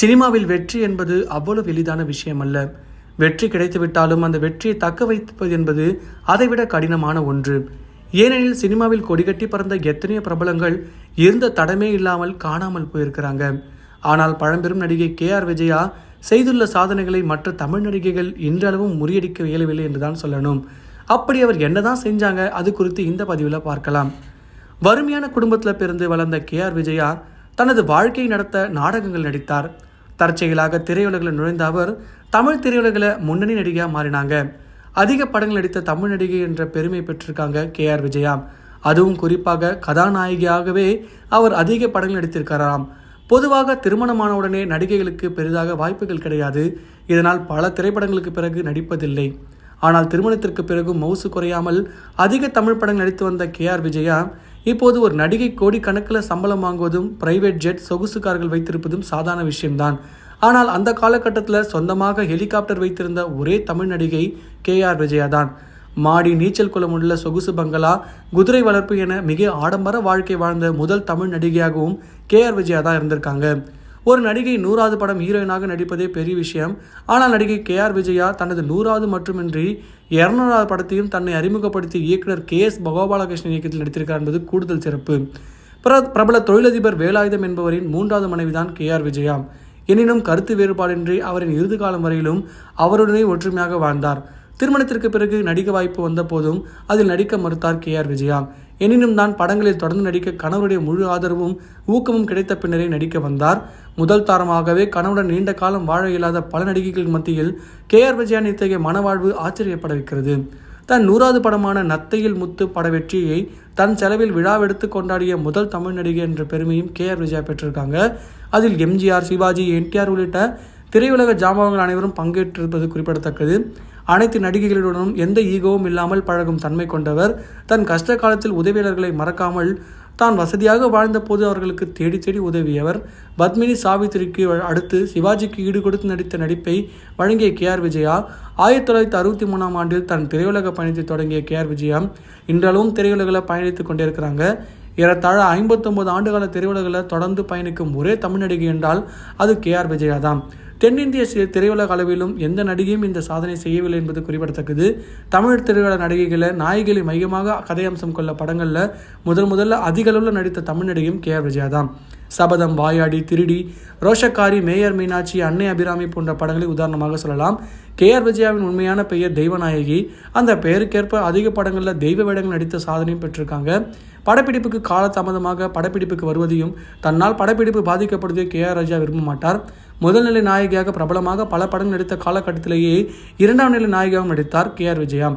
சினிமாவில் வெற்றி என்பது அவ்வளவு எளிதான விஷயம் அல்ல வெற்றி கிடைத்துவிட்டாலும் அந்த வெற்றியை தக்க வைப்பது என்பது அதைவிட கடினமான ஒன்று. ஏனெனில் சினிமாவில் கொடிகட்டி பறந்த எத்தனையோ பிரபலங்கள் இருந்த தடமே இல்லாமல் காணாமல் போயிருக்கிறாங்க. ஆனால் பழம்பெரும் நடிகை கே ஆர் விஜயா செய்துள்ள சாதனைகளை மற்ற தமிழ் நடிகைகள் இன்றளவும் முறியடிக்க இயலவில்லை என்றுதான் சொல்லணும். அப்படி அவர் என்னதான் செஞ்சாங்க அது குறித்து இந்த பதிவில் பார்க்கலாம். வறுமையான குடும்பத்தில் பிறந்து வளர்ந்த கே ஆர் விஜயா தனது வாழ்க்கையை நடத்த நாடகங்கள் நடித்தார். தற்செயலாக திரையுலகில் நுழைந்த அவர் தமிழ் திரையுலகில் முன்னணி நடிகையாக மாறினாங்க. அதிக படங்கள் நடித்த தமிழ் நடிகை என்ற பெருமை பெற்றிருக்காங்க கே ஆர் விஜயா. அதுவும் குறிப்பாக கதாநாயகியாகவே அவர் அதிக படங்கள் நடித்திருக்கிறாராம். பொதுவாக திருமணமான உடனே நடிகைகளுக்கு பெரிதாக வாய்ப்புகள் கிடையாது. இதனால் பல திரைப்படங்களுக்கு பிறகு நடிப்பதில்லை. ஆனால் திருமணத்திற்கு பிறகு மவுசு குறையாமல் அதிக தமிழ் படங்கள் நடித்து வந்த கே ஆர் விஜயா இப்போது ஒரு நடிகை கோடிக்கணக்கில் சம்பளம் வாங்குவதும் பிரைவேட் ஜெட் சொகுசு கார்கள் வைத்திருப்பதும் சாதாரண விஷயம்தான். ஆனால் அந்த காலகட்டத்தில் சொந்தமாக ஹெலிகாப்டர் வைத்திருந்த ஒரே தமிழ் நடிகை கே ஆர் விஜயா தான் மாடி நீச்சல் குளம் உள்ள சொகுசு பங்களா குதிரை வளர்ப்பு என மிக ஆடம்பர வாழ்க்கை வாழ்ந்த முதல் தமிழ் நடிகையாகவும் கே ஆர் விஜயா தான் இருந்திருக்காங்க. ஒரு நடிகை நூறாவது படம் ஹீரோயினாக நடிப்பதே பெரிய விஷயம். ஆனால் நடிகை கே ஆர் விஜயா தனது நூறாவது மட்டுமின்றி இருநூறாவது படத்தையும் தன்னை அறிமுகப்படுத்திய இயக்குனர் கே எஸ் கோபாலகிருஷ்ணன் இயக்கத்தில் நடித்திருக்கார் என்பது கூடுதல் சிறப்பு. பிர- பிரபல தொழிலதிபர் வேலாயுதம் என்பவரின் மூன்றாவது மனைவிதான் கே ஆர் விஜயா. எனினும் கருத்து வேறுபாடின்றி அவரின் இறுதி காலம் வரையிலும் அவருடனே ஒற்றுமையாக வாழ்ந்தார். திருமணத்திற்கு பிறகு நடிக்க வாய்ப்பு வந்த போதும் அதில் நடிக்க மறுத்தார் கே ஆர் விஜயா. எனினும் தான் படங்களில் தொடர்ந்து நடிக்க கணவருடைய முழு ஆதரவும் ஊக்கமும் கிடைத்த பின்னரே நடிக்க வந்தார். முதல் தாரமாகவே கணவுடன் நீண்ட காலம் வாழ இயலாத பல நடிகைகள் மத்தியில் கே. ஆர். விஜயான் இத்தகைய மனவாழ்வு ஆச்சரியப்பட வைக்கிறது தன் நூறாவது படமான நத்தையில் முத்து பட வெற்றியை தன் செலவில் விழாவெடுத்து கொண்டாடிய முதல் தமிழ் நடிகை என்ற பெருமையும் கே. ஆர். விஜயா பெற்றிருக்காங்க. அதில் எம்ஜிஆர் சிவாஜி என்டிஆர் உள்ளிட்ட திரையுலக ஜாம்பவங்கள் அனைவரும் பங்கேற்றிருப்பது குறிப்பிடத்தக்கது. அனைத்து நடிகைகளுடனும் எந்த ஈகோவும் இல்லாமல் பழகும் தன்மை கொண்டவர். தன் கஷ்ட காலத்தில் உதவியாளர்களை மறக்காமல் தான் வசதியாக வாழ்ந்தபோது அவர்களுக்கு தேடி தேடி உதவியவர். பத்மினி சாவித்திரிக்கு அடுத்து சிவாஜிக்கு ஈடுகொடுத்து நடித்த நடிப்பை வழங்கிய கே ஆர் விஜயா ஆயிரத்தி தொள்ளாயிரத்தி அறுபத்தி மூணாம் ஆண்டில் தன் திரையுலக பயணத்தை தொடங்கிய கே ஆர் விஜயா இன்றளவும் திரையுலகில் பயணித்துக் கொண்டிருக்கிறாங்க. ஏறத்தாழ ஐம்பத்தொன்பது ஆண்டுகால திரையுலகில் தொடர்ந்து பயணிக்கும் ஒரே தமிழ் நடிகை என்றால் அது கே ஆர் விஜயா தான் தென்னிந்திய திரையுலக அளவிலும் எந்த நடிகையும் இந்த சாதனை செய்யவில்லை என்பது குறிப்பிடத்தக்கது. தமிழ் திரையுலக நடிகைகளை நாயகிகளை மையமாக கதையம்சம் கொள்ள படங்களில் முதல் முதல்ல அதிகளவில் நடித்த தமிழ் நடிகையும் கே ஆர் விஜயா தான். சபதம் வாயாடி திருடி ரோஷக்காரி மேயர் மீனாட்சி அன்னை அபிராமி போன்ற படங்களை உதாரணமாக சொல்லலாம். கே ஆர் விஜயாவின் உண்மையான பெயர் தெய்வநாயகி. அந்த பெயருக்கேற்ப அதிக படங்களில் தெய்வ வேடங்கள் நடித்த சாதனையும் பெற்றிருக்காங்க. படப்பிடிப்புக்கு காலதாமதமாக படப்பிடிப்புக்கு வருவதையும் தன்னால் படப்பிடிப்பு பாதிக்கப்படுவதை கே ஆர் ராஜா விரும்ப மாட்டார். முதல் நிலை நாயகியாக பிரபலமாக பல படங்கள் நடித்த காலகட்டத்திலேயே இரண்டாம் நிலை நாயகியாகவும் நடித்தார் கே ஆர் விஜயா.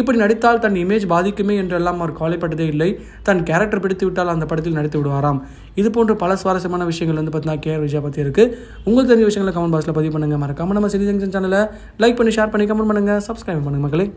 இப்படி நடித்தால் தன் இமேஜ் பாதிக்குமே என்றெல்லாம் அவர் கவலைப்பட்டதே இல்லை. தன் கேரக்டர் பிடித்து விட்டால் அந்த படத்தில் நடித்து விடுவாராம். இது போன்ற பல சுவாரஸ்யமான விஷயங்கள் வந்து பார்த்தீங்கன்னா கே ஆர் விஜயா பற்றி இருக்குது உங்களுக்கு தெரிஞ்ச விஷயங்களை கமெண்ட் பாக்ஸில் பதிவு பண்ணுங்கள் மறக்காமல் நம்ம சிறி ஜங்ஷன் சேனலை லைக் பண்ணி ஷேர் பண்ணி கமெண்ட் பண்ணுங்கள் சப்ஸ்கிரைப் பண்ணுங்கள் மக்களே.